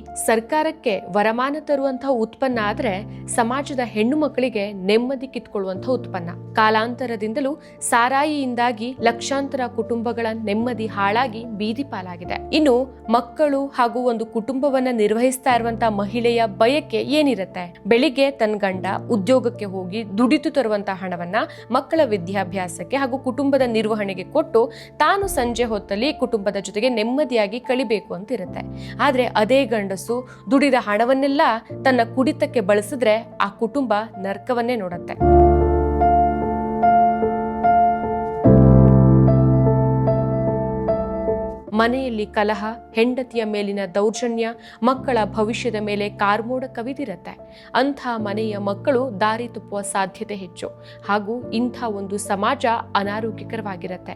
ಸರ್ಕಾರಕ್ಕೆ ವರಮಾನ ತರುವಂತಹ ಉತ್ಪನ್ನ ಆದ್ರೆ ಸಮಾಜದ ಹೆಣ್ಣು ಮಕ್ಕಳಿಗೆ ನೆಮ್ಮದಿ ಕಿತ್ಕೊಳ್ಳುವಂತಹ ಉತ್ಪನ್ನ. ಕಾಲಾಂತರದಿಂದಲೂ ಸಾರಾಯಿಯಿಂದಾಗಿ ಲಕ್ಷಾಂತರ ಕುಟುಂಬಗಳ ನೆಮ್ಮದಿ ಹಾಳಾಗಿ ಬೀದಿ ಪಾಲಾಗಿದೆ. ಇನ್ನು ಮಕ್ಕಳು ಹಾಗೂ ಒಂದು ಕುಟುಂಬವನ್ನ ನಿರ್ವಹಿಸ್ತಾ ಇರುವಂತಹ ಮಹಿಳೆಯ ಬಯಕೆ ಏನಿರುತ್ತೆ? ಬೆಳಿಗ್ಗೆ ತನ್ನ ಗಂಡ ಉದ್ಯೋಗಕ್ಕೆ ಹೋಗಿ ದುಡಿದು ತರುವಂತಹ ಹಣವನ್ನ ಮಕ್ಕಳ ವಿದ್ಯಾಭ್ಯಾಸಕ್ಕೆ ಹಾಗೂ ಕುಟುಂಬದ ನಿರ್ವಹಣೆಗೆ ಕೊಟ್ಟು ತಾನು ಸಂಜೆ ಹೊತ್ತಲ್ಲಿ ಕುಟುಂಬದ ಜೊತೆಗೆ ನೆಮ್ಮದಿಯಾಗಿ ಕಳಿಬೇಕು ಅಂತ ಇರುತ್ತೆ. ಆದ್ರೆ ಅದೇ ಗಂಡಸು ದುಡಿದ ಹಣವನ್ನೆಲ್ಲ ತನ್ನ ಕುಡಿತಕ್ಕೆ ಬಳಸಿದ್ರೆ ಆ ಕುಟುಂಬ ನರ್ಕವನ್ನೇ ನೋಡತ್ತೆ. ಮನೆಯಲ್ಲಿ ಕಲಹ, ಹೆಂಡತಿಯ ಮೇಲಿನ ದೌರ್ಜನ್ಯ, ಮಕ್ಕಳ ಭವಿಷ್ಯದ ಮೇಲೆ ಕಾರ್ಮೋಡ ಕವಿದಿರತ್ತೆ. ಅಂಥ ಮನೆಯ ಮಕ್ಕಳು ದಾರಿ ತುಪ್ಪುವ ಸಾಧ್ಯತೆ ಹೆಚ್ಚು. ಹಾಗೂ ಇಂಥ ಒಂದು ಸಮಾಜ ಅನಾರೋಗ್ಯಕರವಾಗಿರುತ್ತೆ.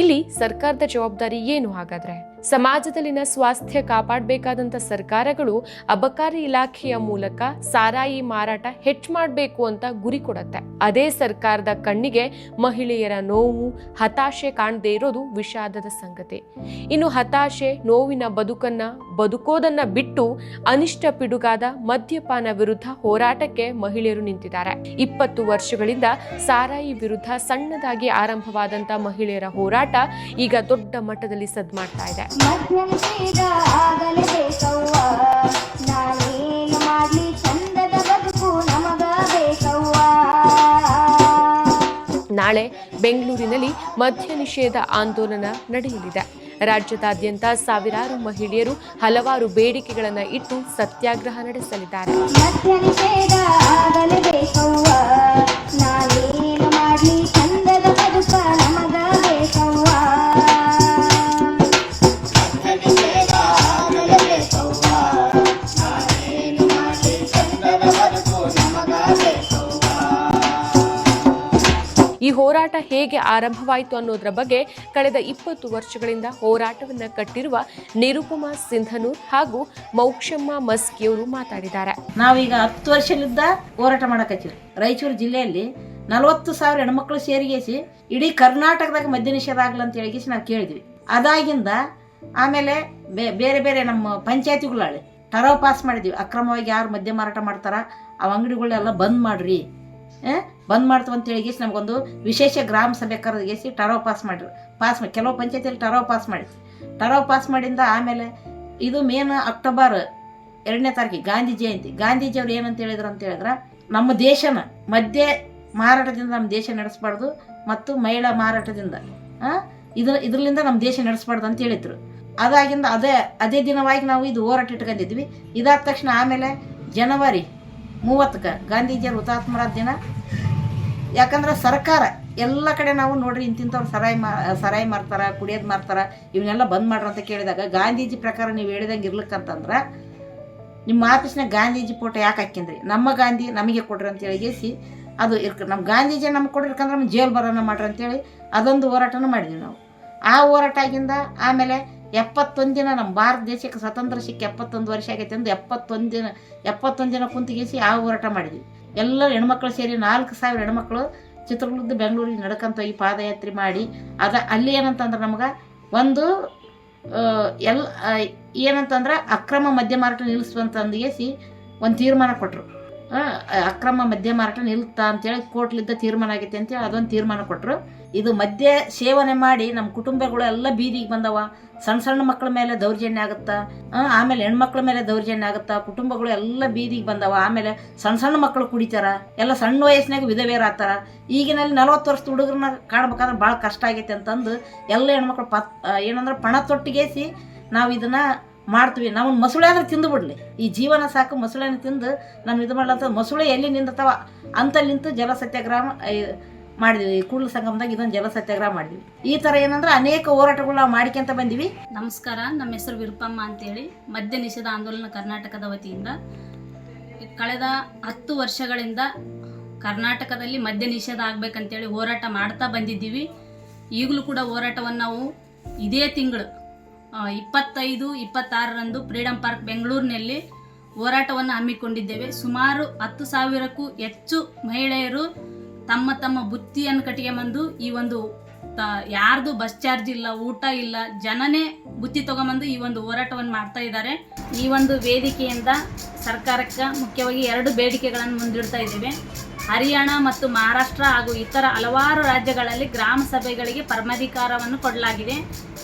ಇಲ್ಲಿ ಸರ್ಕಾರದ ಜವಾಬ್ದಾರಿ ಏನು ಹಾಗಾದ್ರೆ? ಸಮಾಜದಲ್ಲಿನ ಸ್ವಾಸ್ಥ್ಯ ಕಾಪಾಡಬೇಕಾದಂಥ ಸರ್ಕಾರಗಳು ಅಬಕಾರಿ ಇಲಾಖೆಯ ಮೂಲಕ ಸಾರಾಯಿ ಮಾರಾಟ ಹೆಚ್ಚು ಮಾಡಬೇಕು ಅಂತ ಗುರಿ ಕೊಡತ್ತೆ. ಅದೇ ಸರ್ಕಾರದ ಕಣ್ಣಿಗೆ ಮಹಿಳೆಯರ ನೋವು, ಹತಾಶೆ ಕಾಣದೇ ಇರೋದು ವಿಷಾದದ ಸಂಗತಿ. ಇನ್ನು ಹತಾಶೆ, ನೋವಿನ ಬದುಕನ್ನ ಬದುಕೋದನ್ನ ಬಿಟ್ಟು ಅನಿಷ್ಟ ಪಿಡುಗಾದ ಮದ್ಯಪಾನ ವಿರುದ್ಧ ಹೋರಾಟಕ್ಕೆ ಮಹಿಳೆಯರು ನಿಂತಿದ್ದಾರೆ. ಇಪ್ಪತ್ತು ವರ್ಷಗಳಿಂದ ಸಾರಾಯಿ ವಿರುದ್ಧ ಸಣ್ಣದಾಗಿ ಆರಂಭವಾದಂತಹ ಮಹಿಳೆಯರ ಹೋರಾಟ ಈಗ ದೊಡ್ಡ ಮಟ್ಟದಲ್ಲಿ ಸದ್ ಮಾಡ್ತಾ ಇದೆ. ಮಧ್ಯ ನಿಷೇಧ ಆಗಲೇಬೇಕವ್ವ ನಾವೇನು ಮಾಡ್ಲಿ ಚಂದದ ಬದುಕು ನಮಗ ಬೇಕವ್ವ ನಾಳೆ ಬೆಂಗಳೂರಿನಲ್ಲಿ ಮದ್ಯ ನಿಷೇಧ ಆಂದೋಲನ ನಡೆಯಲಿದೆ. ರಾಜ್ಯದಾದ್ಯಂತ ಸಾವಿರಾರು ಮಹಿಳೆಯರು ಹಲವಾರು ಬೇಡಿಕೆಗಳನ್ನು ಇಟ್ಟು ಸತ್ಯಾಗ್ರಹ ನಡೆಸಲಿದ್ದಾರೆ. ಮಧ್ಯ ನಿಷೇಧ ಆಗಲೇಬೇಕವ್ವ ನಾವೇನು ಮಾಡ್ಲಿ ಹೋರಾಟ ಹೇಗೆ ಆರಂಭವಾಯಿತು ಅನ್ನೋದರ ಬಗ್ಗೆ ಕಳೆದ ಇಪ್ಪತ್ತು ವರ್ಷಗಳಿಂದ ಹೋರಾಟವನ್ನು ಕಟ್ಟಿರುವ ನಿರುಪಮಾ ಸಿಂಧನೂರ್ ಹಾಗೂ ಮೌಕ್ಷಮ್ಮ ಮಸ್ಕಿಯವರು ಮಾತಾಡಿದ್ದಾರೆ. ನಾವೀಗ ಹತ್ತು ವರ್ಷದಿಂದ ಹೋರಾಟ ಮಾಡಕತ್ತೀವಿ. ರಾಯಚೂರು ಜಿಲ್ಲೆಯಲ್ಲಿ ನಲವತ್ತು ಸಾವಿರ ಹೆಣ್ಮಕ್ಳು ಸೇರಿಗೇಸಿ ಇಡೀ ಕರ್ನಾಟಕದಾಗ ಮದ್ಯ ನಿಷೇಧ ಆಗ್ಲಿ ಅಂತ ಹೇಳಿಗೇಸಿ ನಾವು ಕೇಳಿದ್ವಿ. ಅದಾಗಿಂದ ಆಮೇಲೆ ಬೇರೆ ಬೇರೆ ನಮ್ಮ ಪಂಚಾಯತಿಗಳಲ್ಲಿ ಟರಾವ್ ಪಾಸ್ ಮಾಡಿದ್ವಿ. ಅಕ್ರಮವಾಗಿ ಯಾರು ಮದ್ಯ ಮಾರಾಟ ಮಾಡ್ತಾರ ಆ ಅಂಗಡಿಗಳೆಲ್ಲ ಬಂದ್ ಮಾಡ್ರಿ. ಬಂದ್ ಮಾಡ್ತು ಅಂತ ಹೇಳಿಗೇಸಿ ನಮಗೊಂದು ವಿಶೇಷ ಗ್ರಾಮ ಸಭೆ ಕರೆದಿಗೇಸಿ ಟರೋ ಪಾಸ್ ಮಾಡಿದ್ರು ಪಾಸ್ ಮಾಡಿ ಕೆಲವು ಪಂಚಾಯತಿಯಲ್ಲಿ ಟರೋ ಪಾಸ್ ಮಾಡಿದ್ವಿ. ಟರೋ ಪಾಸ್ ಮಾಡಿಂದ ಆಮೇಲೆ ಇದು ಮೇನ್ ಅಕ್ಟೋಬರ್ ಎರಡನೇ ತಾರೀಕಿಗೆ ಗಾಂಧಿ ಜಯಂತಿ. ಗಾಂಧೀಜಿಯವ್ರು ಏನಂತ ಹೇಳಿದ್ರು ಅಂತ ಹೇಳಿದ್ರೆ, ನಮ್ಮ ದೇಶನ ಮಧ್ಯೆ ಮಾರಾಟದಿಂದ ನಮ್ಮ ದೇಶ ನಡೆಸಬಾರ್ದು ಮತ್ತು ಮಹಿಳಾ ಮಾರಾಟದಿಂದ ಇದ್ರ ಇದರಿಂದ ನಮ್ಮ ದೇಶ ನಡೆಸಬಾರ್ದು ಅಂತ ಹೇಳಿದ್ರು. ಅದಾಗಿಂದ ಅದೇ ಅದೇ ದಿನವಾಗಿ ನಾವು ಇದು ಹೋರಾಟ ಇಟ್ಕೊಂಡಿದ್ವಿ. ಇದಾದ ತಕ್ಷಣ ಆಮೇಲೆ ಜನವರಿ ಮೂವತ್ತಕ್ಕೆ ಗಾಂಧೀಜಿಯವರು ಹುತಾತ್ಮರಾದ ದಿನ ಯಾಕಂದ್ರೆ ಸರ್ಕಾರ ಎಲ್ಲ ಕಡೆ ನಾವು ನೋಡ್ರಿ ಇಂತಿಂಥವ್ರು ಸರಾಯಿ ಮಾ, ಸರಾಯಿ ಮಾರ್ತಾರೆ, ಕುಡಿಯೋದು ಮಾರ್ತಾರೆ ಇವನ್ನೆಲ್ಲ ಬಂದ್ ಮಾಡ್ರಿ ಅಂತ ಕೇಳಿದಾಗ ಗಾಂಧೀಜಿ ಪ್ರಕಾರ ನೀವು ಹೇಳಿದಂಗೆ ಇರ್ಲಿಕ್ಕಂತಂದ್ರೆ ನಿಮ್ಮ ಆಫೀಸ್ನಾಗ ಗಾಂಧೀಜಿ ಫೋಟೋ ಯಾಕೆ ಹಾಕಿಂದ್ರಿ ನಮ್ಮ ಗಾಂಧಿ ನಮಗೆ ಕೊಡ್ರಿ ಅಂತ ಹೇಳಿಗೇಸಿ ಅದು ಇರ್ಕ ನಮ್ಮ ಗಾಂಧೀಜಿ ನಮ್ಗೆ ಕೊಡಿರ್ಕಂದ್ರೆ ನಮ್ಮ ಜೇಲ್ ಬರೋಣ ಮಾಡ್ರಿ ಅಂತೇಳಿ ಅದೊಂದು ಹೋರಾಟನೂ ಮಾಡಿದ್ವಿ ನಾವು. ಆ ಹೋರಾಟ ಆಗಿಂದ ಆಮೇಲೆ ಎಪ್ಪತ್ತೊಂದು ದಿನ ನಮ್ಮ ಭಾರತ ದೇಶಕ್ಕೆ ಸ್ವತಂತ್ರ ಸಿಕ್ಕ ಎಪ್ಪತ್ತೊಂದು ವರ್ಷ ಆಗೈತೆ ಅಂದ್ರೆ ಎಪ್ಪತ್ತೊಂದು ದಿನ ಎಪ್ಪತ್ತೊಂದು ದಿನ ಕುಂತಿಗೇಸಿ ಆ ಹೋರಾಟ ಮಾಡಿದ್ವಿ. ಎಲ್ಲ ಹೆಣ್ಮಕ್ಳು ಸೇರಿ ನಾಲ್ಕು ಸಾವಿರ ಹೆಣ್ಮಕ್ಳು ಚಿತ್ರದುರ್ಗದ ಬೆಂಗಳೂರಿಗೆ ನಡ್ಕೊಂತ ಹೋಗಿ ಪಾದಯಾತ್ರೆ ಮಾಡಿ, ಅದ ಅಲ್ಲಿ ಏನಂತಂದ್ರೆ ನಮ್ಗೆ ಒಂದು ಎಲ್ಲ ಎಲ್ ಏನಂತಂದ್ರೆ ಅಕ್ರಮ ಮದ್ಯ ಮಾರಾಟ ನಿಲ್ಲಿಸುವಂತಂದಿಗೆಸಿ ಒಂದು ತೀರ್ಮಾನ ಕೊಟ್ಟರು ಅಕ್ರಮ ಮದ್ಯ ಮಾರಾಟ ನಿಲ್ತಾ ಅಂತೇಳಿ ಕೋರ್ಟ್ಲಿದ್ದ ತೀರ್ಮಾನ ಆಗೈತೆ ಅಂತೇಳಿ ಅದೊಂದು ತೀರ್ಮಾನ ಕೊಟ್ಟರು ಇದು ಮದ್ಯ ಸೇವನೆ ಮಾಡಿ ನಮ್ಮ ಕುಟುಂಬಗಳು ಎಲ್ಲ ಬೀದಿಗೆ ಬಂದವ. ಸಣ್ಣ ಸಣ್ಣ ಮಕ್ಕಳ ಮೇಲೆ ದೌರ್ಜನ್ಯ ಆಗುತ್ತಾ? ಆಮೇಲೆ ಹೆಣ್ಮಕ್ಳ ಮೇಲೆ ದೌರ್ಜನ್ಯ ಆಗುತ್ತಾ? ಕುಟುಂಬಗಳು ಎಲ್ಲ ಬೀದಿಗೆ ಬಂದವ. ಆಮೇಲೆ ಸಣ್ಣ ಸಣ್ಣ ಮಕ್ಕಳು ಕುಡಿತಾರ. ಎಲ್ಲ ಸಣ್ಣ ವಯಸ್ಸಿನಾಗ ವಿಧವೇರಾಗ್ತಾರ ಈಗಿನಲ್ಲಿ ನಲವತ್ತು ವರ್ಷದ ಹುಡುಗರನ್ನ ಕಾಣ್ಬೇಕಾದ್ರೆ ಭಾಳ ಕಷ್ಟ ಆಗೈತೆ ಅಂತಂದು ಎಲ್ಲ ಹೆಣ್ಮಕ್ಳು ಪತ್ ಏನಂದ್ರೆ ಪಣ ತೊಟ್ಟಿಗೇಸಿ ನಾವು ಇದನ್ನ ಮಾಡ್ತೀವಿ. ನಾವು ಮೊಸಳೆ ಆದ್ರೆ ತಿಂದು ಬಿಡ್ಲಿ. ಈ ಜೀವನ ಸಾಕು ಮೊಸಳೆನ ತಿಂದು ನಾವು ಇದು ಮಾಡ್ಲಂತ ಮೊಸಳೆ ಎಲ್ಲಿ ನಿಂದತವ? ಅಂತ ನಿಂತು ಜಲ ಸತ್ಯಾಗ್ರಹ ಆ, ಮಾಡಿದ್ವಿ. ಕೂಡಲ ಸಂಗಮದಾಗ ಇದೊಂದು ಜಲ ಸತ್ಯಾಗ್ರಹ ಮಾಡಿದ್ವಿ. ಈ ಥರ ಏನಂದ್ರೆ ಅನೇಕ ಹೋರಾಟಗಳು ನಾವು ಮಾಡ್ಕೊಂತ ಬಂದಿವಿ. ನಮಸ್ಕಾರ, ನಮ್ಮ ಹೆಸರು ವಿರುಪಮ್ಮ ಅಂತೇಳಿ ಮದ್ಯ ನಿಷೇಧ ಆಂದೋಲನ ಕರ್ನಾಟಕದ ವತಿಯಿಂದ. ಕಳೆದ ಹತ್ತು ವರ್ಷಗಳಿಂದ ಕರ್ನಾಟಕದಲ್ಲಿ ಮದ್ಯ ನಿಷೇಧ ಆಗ್ಬೇಕಂತೇಳಿ ಹೋರಾಟ ಮಾಡ್ತಾ ಬಂದಿದ್ದೀವಿ. ಈಗಲೂ ಕೂಡ ಹೋರಾಟವನ್ನು ನಾವು ಇದೇ ತಿಂಗಳು ಇಪ್ಪತ್ತೈದು, ಇಪ್ಪತ್ತಾರರಂದು ಫ್ರೀಡಂ ಪಾರ್ಕ್ ಬೆಂಗಳೂರಿನಲ್ಲಿ ಹೋರಾಟವನ್ನು ಹಮ್ಮಿಕೊಂಡಿದ್ದೇವೆ. ಸುಮಾರು ಹತ್ತು ಸಾವಿರಕ್ಕೂ ಹೆಚ್ಚು ಮಹಿಳೆಯರು ತಮ್ಮ ತಮ್ಮ ಬುತ್ತಿಯನ್ನು ಕಟ್ಟಿಗೆ ಬಂದು ಈ ಒಂದು ತ- ಯಾರ್ದು ಬಸ್ ಚಾರ್ಜ್ ಇಲ್ಲ, ಊಟ ಇಲ್ಲ, ಜನನೇ ಬುತ್ತಿ ತಗೊಂಬಂದು ಈ ಒಂದು ಹೋರಾಟವನ್ನು ಮಾಡ್ತಾ ಇದ್ದಾರೆ. ಈ ಒಂದು ವೇದಿಕೆಯಿಂದ ಸರ್ಕಾರಕ್ಕೆ ಮುಖ್ಯವಾಗಿ ಎರಡು ಬೇಡಿಕೆಗಳನ್ನು ಮುಂದಿಡ್ತಾ ಇದ್ದೇವೆ. ಹರಿಯಾಣ ಮತ್ತು ಮಹಾರಾಷ್ಟ್ರ ಹಾಗೂ ಇತರ ಹಲವಾರು ರಾಜ್ಯಗಳಲ್ಲಿ ಗ್ರಾಮ ಸಭೆಗಳಿಗೆ ಪರಮಾಧಿಕಾರವನ್ನು ಕೊಡಲಾಗಿದೆ.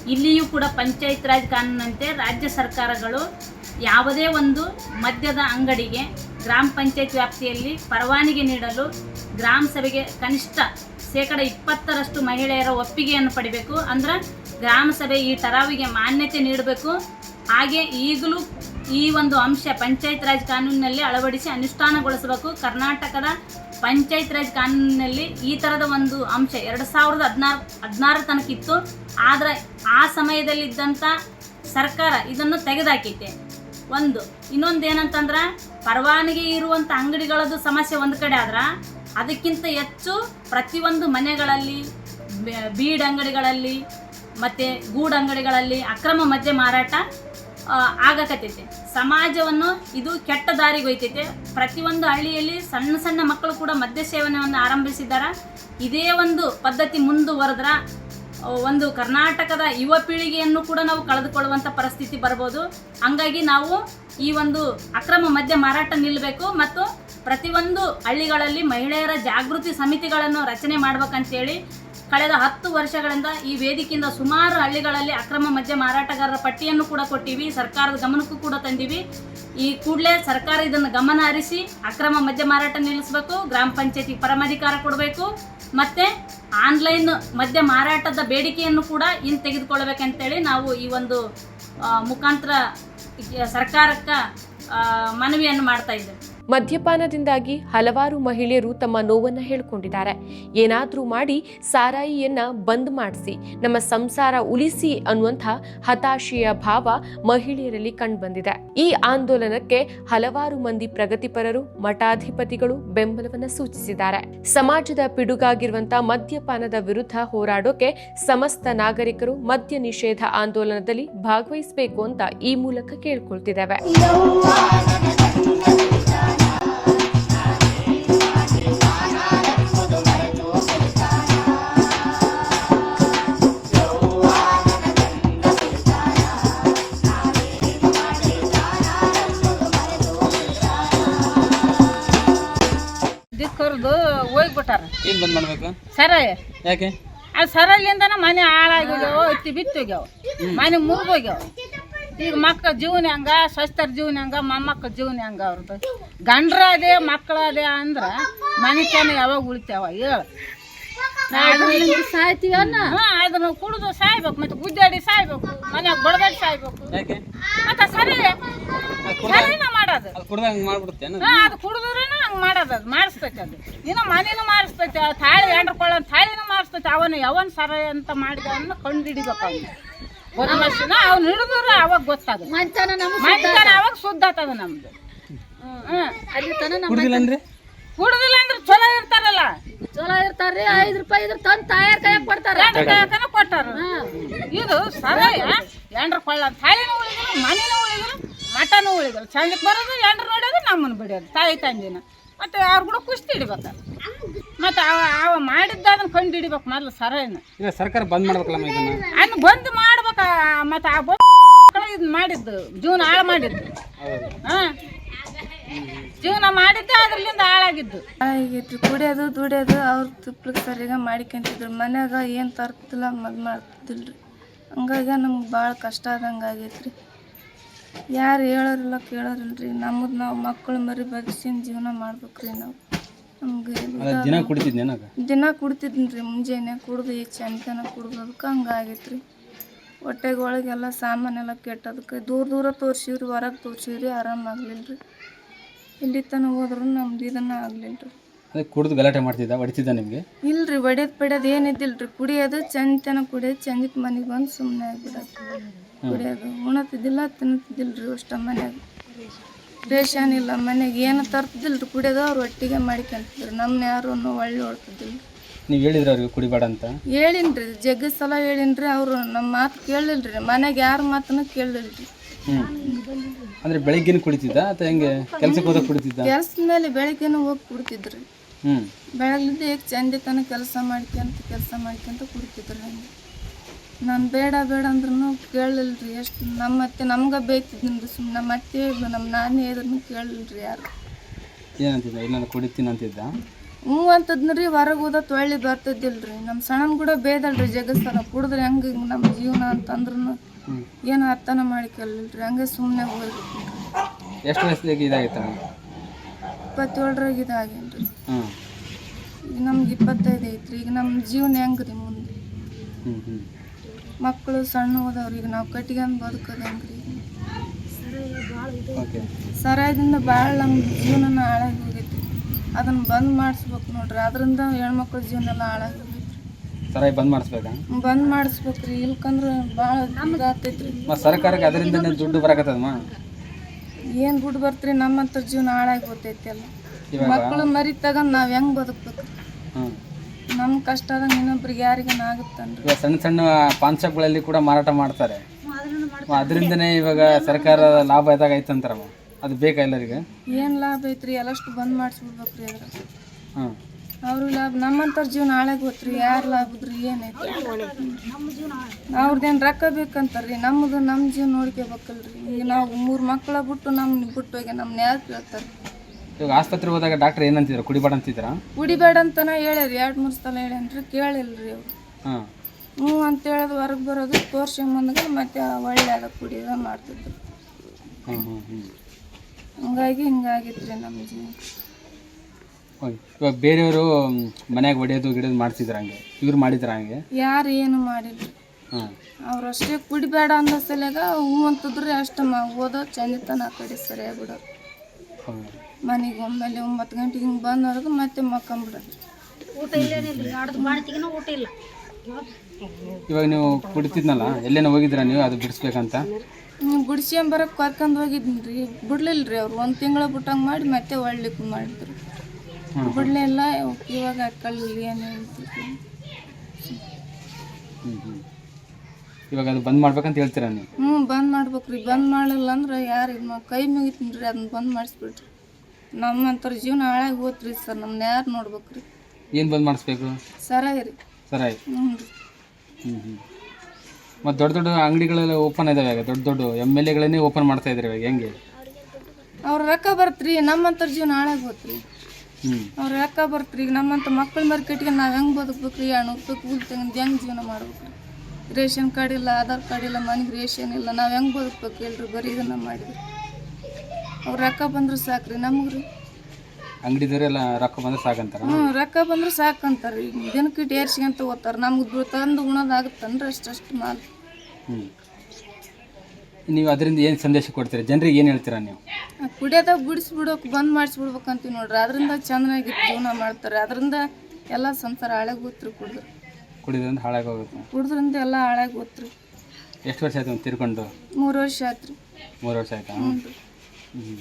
ಇಲ್ಲಿಯೂ ಕೂಡ ಪಂಚಾಯತ್ ರಾಜ್ ಕಾನೂನಂತೆ ರಾಜ್ಯ ಸರ್ಕಾರಗಳು ಯಾವುದೇ ಒಂದು ಮದ್ಯದ ಅಂಗಡಿಗೆ ಗ್ರಾಮ ಪಂಚಾಯತ್ ವ್ಯಾಪ್ತಿಯಲ್ಲಿ ಪರವಾನಿಗೆ ನೀಡಲು ಗ್ರಾಮ ಸಭೆಗೆ ಕನಿಷ್ಠ ಶೇಕಡ ಇಪ್ಪತ್ತರಷ್ಟು ಮಹಿಳೆಯರ ಒಪ್ಪಿಗೆಯನ್ನು ಪಡಿಬೇಕು. ಅಂದ್ರೆ ಗ್ರಾಮ ಸಭೆ ಈ ಟರಾವಿಗೆ ಮಾನ್ಯತೆ ನೀಡಬೇಕು. ಹಾಗೆ ಈಗಲೂ ಈ ಒಂದು ಅಂಶ ಪಂಚಾಯತ್ ರಾಜ್ ಕಾನೂನಿನಲ್ಲಿ ಅಳವಡಿಸಿ ಅನುಷ್ಠಾನಗೊಳಿಸಬೇಕು. ಕರ್ನಾಟಕದ ಪಂಚಾಯತ್ ರಾಜ್ ಕಾನೂನಿನಲ್ಲಿ ಈ ಥರದ ಒಂದು ಅಂಶ ಎರಡು ಸಾವಿರದ ಹದಿನಾರು ಹದಿನಾರು ತನಕ ಇತ್ತು. ಆದರೆ ಆ ಸಮಯದಲ್ಲಿದ್ದಂಥ ಸರ್ಕಾರ ಇದನ್ನು ತೆಗೆದಾಕೈತೆ. ಒಂದು ಇನ್ನೊಂದು ಏನಂತಂದ್ರೆ ಪರವಾನಗಿ ಇರುವಂಥ ಅಂಗಡಿಗಳದ್ದು ಸಮಸ್ಯೆ ಒಂದು ಕಡೆ ಆದ್ರೆ ಅದಕ್ಕಿಂತ ಹೆಚ್ಚು ಪ್ರತಿಯೊಂದು ಮನೆಗಳಲ್ಲಿ ಬೀಡ್ ಅಂಗಡಿಗಳಲ್ಲಿ, ಮತ್ತು ಗೂಡ್ ಅಂಗಡಿಗಳಲ್ಲಿ ಅಕ್ರಮ ಮದ್ಯ ಮಾರಾಟ ಆಗಕತ್ತೈತೆ. ಸಮಾಜವನ್ನು ಇದು ಕೆಟ್ಟ ದಾರಿಗೆ ಒಯ್ತೈತೆ. ಪ್ರತಿಯೊಂದು ಹಳ್ಳಿಯಲ್ಲಿ ಸಣ್ಣ ಸಣ್ಣ ಮಕ್ಕಳು ಕೂಡ ಮದ್ಯ ಸೇವನೆಯನ್ನು ಆರಂಭಿಸಿದ್ದಾರೆ. ಇದೇ ಒಂದು ಪದ್ಧತಿ ಮುಂದುವರೆದ್ರ ಒಂದು ಕರ್ನಾಟಕದ ಯುವ ಪೀಳಿಗೆಯನ್ನು ಕೂಡ ನಾವು ಕಳೆದುಕೊಳ್ಳುವಂಥ ಪರಿಸ್ಥಿತಿ ಬರ್ಬೋದು. ಹಂಗಾಗಿ ನಾವು ಈ ಒಂದು ಅಕ್ರಮ ಮದ್ಯ ಮಾರಾಟ ನಿಲ್ಲಬೇಕು ಮತ್ತು ಪ್ರತಿಯೊಂದು ಹಳ್ಳಿಗಳಲ್ಲಿ ಮಹಿಳೆಯರ ಜಾಗೃತಿ ಸಮಿತಿಗಳನ್ನು ರಚನೆ ಮಾಡ್ಬೇಕಂತೇಳಿ ಕಳೆದ ಹತ್ತು ವರ್ಷಗಳಿಂದ ಈ ವೇದಿಕೆಯಿಂದ ಸುಮಾರು ಹಳ್ಳಿಗಳಲ್ಲಿ ಅಕ್ರಮ ಮದ್ಯ ಮಾರಾಟಗಾರರ ಪಟ್ಟಿಯನ್ನು ಕೂಡ ಕೊಟ್ಟಿವಿ. ಸರ್ಕಾರದ ಗಮನಕ್ಕೂ ಕೂಡ ತಂದಿವಿ. ಈ ಕೂಡಲೇ ಸರ್ಕಾರ ಇದನ್ನು ಗಮನ ಹರಿಸಿ ಅಕ್ರಮ ಮದ್ಯ ಮಾರಾಟ ನಿಲ್ಲಿಸಬೇಕು, ಗ್ರಾಮ ಪಂಚಾಯತಿ ಪರಮಾಧಿಕಾರ ಕೊಡಬೇಕು, ಮತ್ತೆ ಆನ್ಲೈನ್ ಮದ್ಯ ಮಾರಾಟದ ಬೇಡಿಕೆಯನ್ನು ಕೂಡ ಇನ್ ತೆಗೆದುಕೊಳ್ಬೇಕಂತೇಳಿ ನಾವು ಈ ಒಂದು ಮುಖಾಂತರ ಸರ್ಕಾರಕ್ಕೆ ಮನವಿಯನ್ನು ಮಾಡ್ತಾ ಇದ್ದೇವೆ. ಮದ್ಯಪಾನದಿಂದಾಗಿ ಹಲವಾರು ಮಹಿಳೆಯರು ತಮ್ಮ ನೋವನ್ನ ಹೇಳ್ಕೊಂಡಿದ್ದಾರೆ. ಏನಾದ್ರೂ ಮಾಡಿ ಸಾರಾಯಿಯನ್ನ ಬಂದ್ ಮಾಡಿಸಿ, ನಮ್ಮ ಸಂಸಾರ ಉಳಿಸಿ ಅನ್ನುವಂಥ ಹತಾಶೆಯ ಭಾವ ಮಹಿಳೆಯರಲ್ಲಿ ಕಂಡುಬಂದಿದೆ. ಈ ಆಂದೋಲನಕ್ಕೆ ಹಲವಾರು ಮಂದಿ ಪ್ರಗತಿಪರರು, ಮಠಾಧಿಪತಿಗಳು ಬೆಂಬಲವನ್ನ ಸೂಚಿಸಿದ್ದಾರೆ. ಸಮಾಜದ ಪಿಡುಗಾಗಿರುವಂತಹ ಮದ್ಯಪಾನದ ವಿರುದ್ಧ ಹೋರಾಡೋಕೆ ಸಮಸ್ತ ನಾಗರಿಕರು ಮದ್ಯ ನಿಷೇಧ ಆಂದೋಲನದಲ್ಲಿ ಭಾಗವಹಿಸಬೇಕು ಅಂತ ಈ ಮೂಲಕ ಕೇಳ್ಕೊಳ್ತಿದ್ದೇವೆ. ಏನ್ ಬಂದ್ ಮಾಡ್ಬೇಕು? ಸರ. ಯಾಕೆ? ಆ ಸರಲ್ಲಿಂದನ ಮನೆ ಹಾಳಾಗೋಗ್ಯಾವ ಎತ್ತಿ ಬಿತ್ತೋಗ್ಯಾವ. ಮನೆ ಮುರಿದೋಗ್ಯಾವ. ಈಗ ಮಕ್ಕಳ ಜೀವನ ಹೆಂಗ? ಸ್ವಸ್ಥರ ಜೀವನ ಹೆಂಗ? ಮೊಮ್ಮಕ್ಕಳ ಜೀವನ ಹೆಂಗ ಅವ್ರದ್ದು? ಗಂಡ್ರದೇ ಮಕ್ಕಳದೇ ಮಕ್ಕಳ ಮನೆ ಅಂದ್ರ ಮನೆತನ ಯಾವಾಗ ಉಳಿತಾವ? ಹೇಳು. ಸಾಯ್ತೀವನ್ನ ಅದನ್ನ ಕುಡಿದು ಸಾಯ್ಬೇಕು ಮತ್ತೆ ಗುದ್ದಾಡಿ ಸಾಯ್ಬೇಕು ಮನ್ಯಾಗ ಬಡದಾಡಿ ಸಾಯ್ಬೇಕು. ಯಾಕೆ? ಮತ್ತೆ ಸರಿ ಸರಿನ ಮಾಡೋದು. ಅದು ಕುಡ್ದಾಗ ಹಾ, ಅದು ಕುಡಿದ್ರೇನ ಹಂಗೆ ಮಾಡೋದು ಅದು ಮಾಡಿಸ್ತೈತೆ ಅದು. ಇನ್ನು ಮನೇನು ಮಾಡಿಸ್ತೈತೆ ತಾಳಿ ಎಂಡ್ರಕೊಳ್ಳೋ ತಾಳಿನೂ ಮಾಡಿಸ್ತೈತೆ ಅವನು ಯಾವನ್ ಸರ ಅಂತ ಮಾಡಿದ ಅವನ್ನ ಕಂಡು ಹಿಡಿಬೇಕು ಅವನು ಬದಮಾಸಿನ ಅವ್ನು ಹಿಡಿದ್ರೆ ಅವಾಗ ಗೊತ್ತಾಗುತ್ತೆ. ಮನೆತನ ಅವಾಗ ಶುದ್ಧ ಆತದ ನಮ್ದು. ಅಲ್ಲಿ ತನ ಕುಡ್ದಿಲ್ಲ ಅಂದ್ರೆ? ಕುಡುದಿಲ್ಲ ಅಂದ್ರೆ ಚಲೋ ಇರ್ತಾರಲ್ಲ. ಚಲೋ ಇರ್ತಾರ್ರಿ ಐದ್ ರೂಪಾಯಿ ಇದ್ರ ತಂದ್ ತಾಯಾರ ಕೈಯಾಗ ಕೊಡ್ತಾರ. ಕಾಯಕನ ಕೊಟ್ಟಾರ? ಇದು ಸರ ಎಂಡ್ರ ಕೊಳ್ಳ ತಾಯಿನೂ ಉಳಿದ್ರು ಮನೆನೂ ಉಳಿದ್ರು ಮಠನೂ ಉಳಿದ್ರು. ಚಂದಕ್ಕೆ ಬರೋದು ಎಂಡ್ರ ನೋಡೋದು ನಮ್ಮನ್ನು ಬಿಡೋದು ತಾಯಿ ತಂದಿನ. ಮತ್ತೆ ಅವ್ರ ಕೂಡ ಕುಸ್ತಿ ಹಿಡಿಬೇಕ. ಮತ್ತೆ ಅವ ಅವ ಮಾಡಿದ್ದ ಅದನ್ನ ಕಂಡು ಹಿಡಿಬೇಕು ಮೊದ್ಲು ಸರನ ಈಗ ಸರ್ಕಾರ ಬಂದ್ ಮಾಡ್ಬೇಕಲ್ಲ ಇದನ್ನ? ಅದನ್ನ ಬಂದ್ ಮಾಡ್ಬೇಕ ಮತ್ತೆ ಆ ಬೊ ಇದು ಮಾಡಿದ್ದು ಜೀವನ ಹಾಳು ಮಾಡಿದ್ದು. ಹಾ? ಜೀವನ ಮಾಡಿದ್ದೆ ಅದ್ರಲ್ಲಿಂದ ಹಾಳಾಗಿದ್ದು. ಆಗೈತ್ರಿ ಕುಡಿಯೋದು ದುಡಿಯೋದು ಅವ್ರ ತುಪ್ಲಕ್ಕೆ ಸರಿಯಾಗಿ ಮಾಡಿಕೊಂತಿದ್ರು. ಮನ್ಯಾಗ ಏನು ತರ್ತಿಲ್ಲ ಮದ್ ಮಾಡ್ತಿದ್ದಿಲ್ರಿ. ಹಂಗಾಗಿ ನಮ್ಗೆ ಭಾಳ ಕಷ್ಟ ಆದಂಗೆ ಆಗೈತ್ರಿ. ಯಾರು ಹೇಳೋರಿಲ್ಲ ಕೇಳೋರಿಲ್ರಿ. ನಮ್ಮದು ನಾವು ಮಕ್ಕಳು ಮರಿ ಬದುಕಿನ ಜೀವನ ಮಾಡ್ಬೇಕ್ರಿ ನಾವು. ನಮ್ಗೆ ದಿನ ಕುಡಿತಿದ್ನ ದಿನ ಮುಂಜಾನೆ ಕುಡ್ದು ಈ ಚಂತನ ಕುಡ್ದದಕ್ಕೆ ಹಂಗಾಗೈತ್ರಿ ಹೊಟ್ಟೆಗೆ ಒಳಗೆಲ್ಲ ಸಾಮಾನೆಲ್ಲ ಕೆಟ್ಟದಕ್ಕೆ ದೂರ ದೂರ ತೋರ್ಸಿವ್ರಿ ಹೊರಗೆ ತೋರ್ಸಿವ್ರಿ ಆರಾಮಾಗ್ಲಿಲ್ಲ ರೀ ಇಲ್ಲಿ ತನಕ ಹೋದ್ರು ನಮ್ದು ಇದನ್ನ ಆಗ್ಲಿಲ್ಲ ರೀ ಅದೇ ಕುಡ್ದು ಗಲಾಟೆ ಮಾಡ್ತಿದ್ದ ಹೊಡಿತಿದ್ದ ನಿಮ್ಗೆ? ಇಲ್ರಿ ಬಡಿಯೋದು ಬಡಿಯೋದು ಏನಿದ್ದಿಲ್ರಿ ಕುಡಿಯೋದು ಚಂದತನ ಕುಡಿಯೋದು ಚಂದಕ್ಕೆ ಮನೆಗೆ ಬಂದು ಸುಮ್ಮನೆ ಆಗ್ಬಿಡೋದು ಕುಡಿಯೋದು ಉಣತಿದ್ದಿಲ್ಲ ರೀ ಅಷ್ಟ ಮನ್ಯಾಗ. ರೇಷನ್ ಇಲ್ಲ ಮನೆಗೆ ಏನು ತರ್ತಿದ್ದಿಲ್ರಿ ಕುಡಿಯೋದು ಅವ್ರು ಒಟ್ಟಿಗೆ ಮಾಡ್ಕೊಂತಿದ್ರು. ನಮ್ಮ ಯಾರು ಒಳ್ಳೆ ಹೊಡ್ತಿದ್ದಿಲ್ಲ ನೀವು ಹೇಳಿದ್ರ ಅವ್ರಿಗೆ ಕುಡಿಬೇಡ ಅಂತ? ಹೇಳಿನ್ರಿ ಜಗ್ಗಿ ಸಲ ಹೇಳಿನ್ರಿ ಅವರು ನಮ್ಮ ಮಾತು ಕೇಳಿಲ್ರಿ ಮನೆಗೆ ಯಾರ ಕೇಳಿಲ್ಲ ಕೇಳಿಲ್ರಿ ಅಂದ್ರೆ ಬೆಳಿಗ್ಗೆ ಕುಡಿತಿದ್ದ ಅಥವಾ ಹೆಂಗೆ ಕೆಲಸಕ್ಕೆ ಹೋದಾಗ ಕುಡಿತಿದ್ದ ಕೆಲ್ಸದ ಮೇಲೆ ಬೆಳಿಗ್ಗೆನೂ ಹೋಗಿ ಕುಡಿತಿದ್ರು ಹ್ಞೂ ಬೆಳಗ್ಲಿಂದ ಈಗ ಚಂದೆ ತನಕ ಕೆಲಸ ಮಾಡ್ಕೊಂತ ಕೆಲಸ ಮಾಡ್ಕೊಂತ ಕುಡಿತಿದ್ರು ಹಂಗೆ. ನಾನು ಬೇಡ ಬೇಡ ಅಂದ್ರೂ ಕೇಳಲಿಲ್ರಿ. ಎಷ್ಟು ನಮ್ಮ ಅತ್ತೆ ನಮ್ಗೆ ಬೇಕಿದ್ದು ರೀ ಸುಮ್ಮನೆ ನಮ್ಮ ಅತ್ತೆ ನಮ್ಮ ನಾನೇ ಇದ್ರೂ ಕೇಳಲಿಲ್ರಿ ಯಾರು. ಏನಂತಿದ್ದ? ಇಲ್ಲ ನಾನು ಕುಡಿತೀನಿ ಅಂತಿದ್ದ? ಹ್ಞೂ ಅಂತದ್ನ ರೀ ಹೊರಗೆ ಹೋದ ತೊಳ್ಳಿ ಬರ್ತಿದ್ದಿಲ್ರಿ. ನಮ್ಮ ಸಣ್ಣನ ಕೂಡ ಬೇದಲ್ರಿ ಜಗಸ್ತಾನ ಕುಡಿದ್ರೆ ಹೆಂಗೆ ಹಿಂಗೆ ನಮ್ಮ ಜೀವನ ಅಂತಂದ್ರೂ ಏನು ಅರ್ಥನ ಮಾಡಿಕಲ್ರಿ ಹಂಗೆ ಸುಮ್ಮನೆ ಹೋಗ್ಬಿಟ್ರಿ ಎಷ್ಟು ವಯಸ್ಸಿಗೆ ಇದಾಗಿತ್ತು ಅವನಿಗೆ ಇಪ್ಪತ್ತೇಳರಾಗ ಇದಾಗೇನು ರೀ ಹ್ಞೂ ಈಗ ನಮ್ಗೆ ಇಪ್ಪತ್ತೈದು ಐತ್ರಿ. ಈಗ ನಮ್ಮ ಜೀವನ ಹೆಂಗೆ ರೀ ಮುಂದೆ? ಹ್ಞೂ ಹ್ಞೂ ಮಕ್ಕಳು ಸಣ್ಣ ಹೋದವ್ರಿ ಈಗ ನಾವು ಕಟ್ಕೊಂಡು ಬದುಕೋದು ಹೆಂಗ್ರಿ ಸರ ಸರಾಯದಿಂದ ಭಾಳ ನಮ್ಮ ಜೀವನನ ಹಾಳಾಗಿ ಅದನ್ನ ಬಂದ್ ಮಾಡಿಸ್ಬೇಕು ನೋಡ್ರಿ. ಅದರಿಂದ ಹೆಣ್ಮಕ್ಳ ಜೀವನ ಎಲ್ಲ ಹಾಳಾಗ್ತದೆ. ಸರಾಯಿ ಬಂದ್ ಮಾಡಿಸ್ಬೇಕಾ? ಬಂದ್ ಮಾಡಿಸ್ಬೇಕ್ರಿ. ಇಲ್ಕಂದ್ರೆ ಭಾಳ ಇದಾಗ್ತೈತ್ರಿ ಮತ್ತು ಸರ್ಕಾರಕ್ಕೆ ಅದರಿಂದ ದುಡ್ಡು ಬರಕತ್ತದಮ್ಮ? ಏನು ದುಡ್ಡು ಬರ್ತ್ರಿ ನಮ್ಮಂತ ಜೀವನ ಹಾಳಾಗಿ ಹೋಗ್ತೈತಿ ಅಲ್ಲ ಇವಾಗ? ಮಕ್ಕಳು ಮರಿ ತಗೊಂಡ್ ನಾವು ಹೆಂಗ್ ಬದುಕ್ಬೇಕು ಹ್ಞೂ ನಮ್ಮ ಕಷ್ಟ ಆದಂಗೆ ಇನ್ನೊಬ್ರಿಗೆ ಯಾರಿಗನ ಆಗುತ್ತನ್ರಿ? ಇವಾಗ ಸಣ್ಣ ಸಣ್ಣ ಪಾನ್ ಶಾಪ್ಗಳಲ್ಲಿ ಕೂಡ ಮಾರಾಟ ಮಾಡ್ತಾರೆ. ಅದರಿಂದನೇ ಇವಾಗ ಸರ್ಕಾರ ಲಾಭ ಇದಾಗ ಐತಂತಾರಮ್ಮ ಅದು ಬೇಕಾ ಎಲ್ಲರಿಗೆ? ಏನು ಲಾಭ ಐತ್ರಿ? ಎಲ್ಲಷ್ಟು ಬಂದ್ ಮಾಡಿಸ್ಬಿಡ್ಬೇಕ್ರಿ ಅದ್ರ ಹಾಂ. ಅವ್ರಿಗೆ ಲಾಭ ನಮ್ಮಂಥವ್ರ ಜೀವನ ಹಾಳೆ ಗೊತ್ತ್ರಿ ಯಾರು ಲಾಭದ್ರಿ ಏನೈತಿ ಅವ್ರದ್ದೇನು ರೊಕ್ಕ ಬೇಕಂತಾರ್ರಿ ನಮ್ಮದು ನಮ್ಮ ಜೀವನ ನೋಡ್ಕೋಬೇಕಲ್ರಿ. ಈಗ ನಾವು ಮೂರು ಮಕ್ಕಳ ಬಿಟ್ಟು ನಮ್ಮ ಬಿಟ್ಟು ಹೋಗಿ ನಮ್ಮನ್ನ ಯಾರು ಕೇಳ್ತಾರೆ? ಇವಾಗ ಆಸ್ಪತ್ರೆಗೆ ಹೋದಾಗ ಡಾಕ್ಟರ್ ಏನಂತಿದ್ರು? ಕುಡಿಬೇಡ ಅಂತಿದ್ರ? ಕುಡಿಬೇಡ ಅಂತನ ಹೇಳ್ಯಾರಿ ಎರಡು ಮೂರು ಸಲ ಹೇಳ್ಯಾನ್ರಿ ಕೇಳಿಲ್ರಿ ಅವ್ರು. ಹಾಂ. ಹ್ಞೂ ಅಂತ ಹೇಳೋದು ಹೊರಗೆ ಬರೋದು ತೋರ್ಸ್ಕೊಂಬಂದಾಗ ಮತ್ತೆ ಒಳ್ಳೆಯದ ಕುಡಿಯೋದ ಮಾಡ್ತಿದ್ರು. ಹ್ಞೂ ಹ್ಞೂ ಹ್ಞೂ ಹಂಗಾಗಿ ಹಿಂಗಾಗಿತ್ರಿ ನಮ್ಮ ಜೀವನ. ಇವಾಗ ಬೇರೆಯವರು ಮನ್ಯಾಗ ಒಡೆಯೋದು ಗಿಡೋದು ಮಾಡ್ತಿದ್ರು ಹಂಗೆ. ಇವ್ರು ಮಾಡಿದ್ರ ಹಂಗೆ? ಯಾರು ಏನು ಮಾಡಿಲ್ಲ. ಹಾಂ. ಅವ್ರಷ್ಟೇ ಕುಡಿಬೇಡ ಅಂದ ಸಲಗ ಹೂ ಅಂತಂದ್ರೆ ಅಷ್ಟು ಮ ಓದೋ ಚಂದಿತನ ಆ ಕಡೆ ಸರಿಯಾಗಿ ಬಿಡೋರು ಹೌದು. ಮನೆಗೆ ಒಮ್ಮೆಲೆ ಒಂಬತ್ತು ಗಂಟೆಗೆ ಹಿಂಗೆ ಬಂದವ್ರಿಗೆ ಮತ್ತೆ ಮಕ್ಕಂಬಿಡೋದು ಇವಾಗ ನೀವು ಕುಡಿತಿದ್ನಲ್ಲ ಎಲ್ಲೇನೋ ಹೋಗಿದ್ರ ನೀವು ಅದು ಬಿಡಿಸ್ಬೇಕಂತ? ಹ್ಞೂ ಬಿಡ್ಸ್ಕೊಂಬರಕ್ಕೆ ಕರ್ಕೊಂಡು ಹೋಗಿದ್ನಿ ರೀ ಬಿಡ್ಲಿಲ್ಲ ರೀ ಅವ್ರು. ಒಂದು ತಿಂಗಳ ಬಿಟ್ಟಂಗೆ ಮಾಡಿ ಮತ್ತೆ ಒಳ್ಳಿಕ್ಕೆ ಮಾಡಿದ್ರು. ಬಿಡ್ಲಿಲ್ಲ ಇವಾಗ ಕಳ್ಳಿ ಏನು ಹೇಳ್ತಿದ್ರು? ಇವಾಗ ಅದು ಬಂದ್ ಮಾಡ್ಬೇಕಂತ ಹೇಳ್ತೀರಾ ನೀವು? ಹ್ಞೂ ಬಂದ್ ಮಾಡ್ಬೇಕ್ರಿ. ಬಂದ್ ಮಾಡಲಿಲ್ಲ ಅಂದ್ರೆ ಯಾರು ಇದು ಕೈ ಮುಗಿತೀನಿ ರೀ ಅದನ್ನ ಬಂದ್ ಮಾಡಿಸ್ಬಿಡ್ರಿ. ನಮ್ಮಂಥವ್ರ ಜೀವನ ಹಾಳಾಗಿ ಹೋತ್ರಿ ಸರ್ ನಮ್ಮನ್ನ ಯಾರು ನೋಡ್ಬೇಕ್ರಿ? ಏನು ಬಂದ್ ಮಾಡಿಸ್ಬೇಕು? ಸರಾಗಿ ರೀ. ಸರ್ ಆಯ್ತು ಹ್ಞೂ ರೀ. ಹ್ಞೂ ಹ್ಞೂ ಮತ್ತು ದೊಡ್ಡ ದೊಡ್ಡ ಅಂಗಡಿಗಳೆಲ್ಲ ಓಪನ್ ಇದಾವೆ ಈಗ ದೊಡ್ಡ ದೊಡ್ಡ ಎಂ ಎಲ್ ಎಗಳನ್ನೇ ಓಪನ್ ಮಾಡ್ತಾ ಇದ್ದಾರೆ ಇವಾಗ. ಹೆಂಗೆ? ಅವ್ರ ರೊಕ್ಕ ಬರ್ತ್ರಿ ನಮ್ಮಂಥವ್ರ ಜೀವನ ಹಾಳಾಗಿ ಹೋತ್ರಿ. ಹ್ಞೂ ಅವ್ರ ರೊಕ್ಕ ಬರ್ತ್ರಿ ಈಗ ನಮ್ಮಂಥ ಮಕ್ಕಳ ಮಾರ್ಕೆಟ್ಗೆ ನಾವು ಹೆಂಗೆ ಬದುಕ್ಬೇಕ್ರಿ ಹಣ್ಣು ಕೂಲಿ ತಗೊಂಡು ಹೆಂಗೆ ಜೀವನ ಮಾಡ್ಬೇಕ್ರಿ? ರೇಷನ್ ಕಾರ್ಡ್ ಇಲ್ಲ ಆಧಾರ್ ಕಾರ್ಡ್ ಇಲ್ಲ ಮನೆಗೆ ರೇಷನ್ ಇಲ್ಲ ನಾವು ಹೆಂಗೆ ಬದುಕ್ಬೇಕು ಹೇಳ್ರಿ ಬರೀ ಇದನ್ನ ಮಾಡಿದ್ರಿ? ಅವ್ರ ರೊಕ್ಕ ಬಂದ್ರೆ ಸಾಕ್ರಿ ನಮಗೆ ರೀ. ಅಂಗಡಿದವರೆಲ್ಲ ರೊಕ್ಕ ಬಂದ್ರೆ ಸಾಕಂತಾರ? ಹ್ಞೂ ರೊಕ್ಕ ಬಂದ್ರೆ ಸಾಕಂತಾರೆ. ಈಗ ದಿನಕ್ಕೆ ಏರ್ಸ್ಕೊಂತ ಓದ್ತಾರೆ ನಮ್ಗೆ ತಂದು ಉಣೋದಾಗುತ್ತನ್ರಿ ಅಷ್ಟಷ್ಟು ಮಾಲ್. ಹ್ಞೂ ನೀವು ಅದರಿಂದ ಏನು ಸಂದೇಶ ಕೊಡ್ತೀರಾ? ಜನರಿಗೆ ಏನು ಹೇಳ್ತೀರಾ ನೀವು? ಕುಡಿಯೋದಾಗ ಬಿಡಿಸ್ಬಿಡೋಕೆ ಬಂದ್ ಮಾಡಿಸ್ಬಿಡ್ಬೇಕಂತೀವಿ ನೋಡ್ರಿ. ಅದರಿಂದ ಚೆನ್ನಾಗಿ ಜೀವನ ಮಾಡ್ತಾರೆ. ಅದರಿಂದ ಎಲ್ಲ ಸಂಸಾರ ಹಾಳಾಗಿ ಹೋತ್ರಿ ಕುಡಿದ್ರು ಕುಡಿದ್ರಿಂದ ಹಾಳಾಗಿ ಹೋಗುತ್ತೆ ಕುಡಿದ್ರಿಂದ ಎಲ್ಲ ಹಾಳಾಗಿ ಹೋತ್ರಿ ಎಷ್ಟು ವರ್ಷ ಆಯ್ತು ತಿರ್ಕೊಂಡು? ಮೂರು ವರ್ಷ ಆಯ್ತು ಮೂರು ವರ್ಷ ಆಯ್ತಾ? ಹ್ಞೂ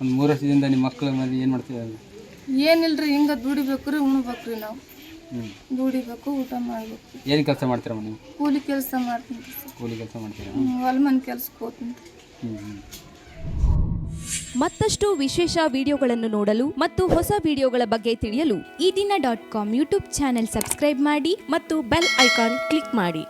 ಒಂದು ಮೂರು ವರ್ಷದಿಂದ ನಿಮ್ಮ ಮಕ್ಕಳ ಮೇಲೆ ಏನು ಮಾಡ್ತಿದ್ದಾರೆ ಏನಿಲ್ರಿ ಹಿಂಗೆ ದುಡಿಬೇಕು ರೀ ಉಣ್ಬೇಕು ರೀ ನಾವು. ಹ್ಞೂ ದುಡಿಬೇಕು ಊಟ ಮಾಡಬೇಕು. ಏನು ಕೆಲಸ ಮಾಡ್ತೀರಮ್ಮ ನೀವು ಕೂಲಿ ಕೆಲಸ ಮಾಡ್ತೀನಿ. ರೀ ಸರ್ ಕೂಲಿ ಕೆಲಸ ಮಾಡ್ತೀರಾ? ಹೊಲ ಮನೆ ಕೆಲ್ಸಕ್ಕೆ ಹೋಗ್ತೀನಿ. ರೀ ಹ್ಞೂ ಹ್ಞೂ ಮತ್ತಷ್ಟು ವಿಶೇಷ ವಿಡಿಯೋಗಳನ್ನು ನೋಡಲು ಮತ್ತು ಹೊಸ ವಿಡಿಯೋಗಳ ಬಗ್ಗೆ ತಿಳಿಯಲು Ee Dina dot com YouTube channel subscribe ಮಾಡಿ ಮತ್ತು ಬೆಲ್ ಐಕಾನ್ ಕ್ಲಿಕ್ ಮಾಡಿ.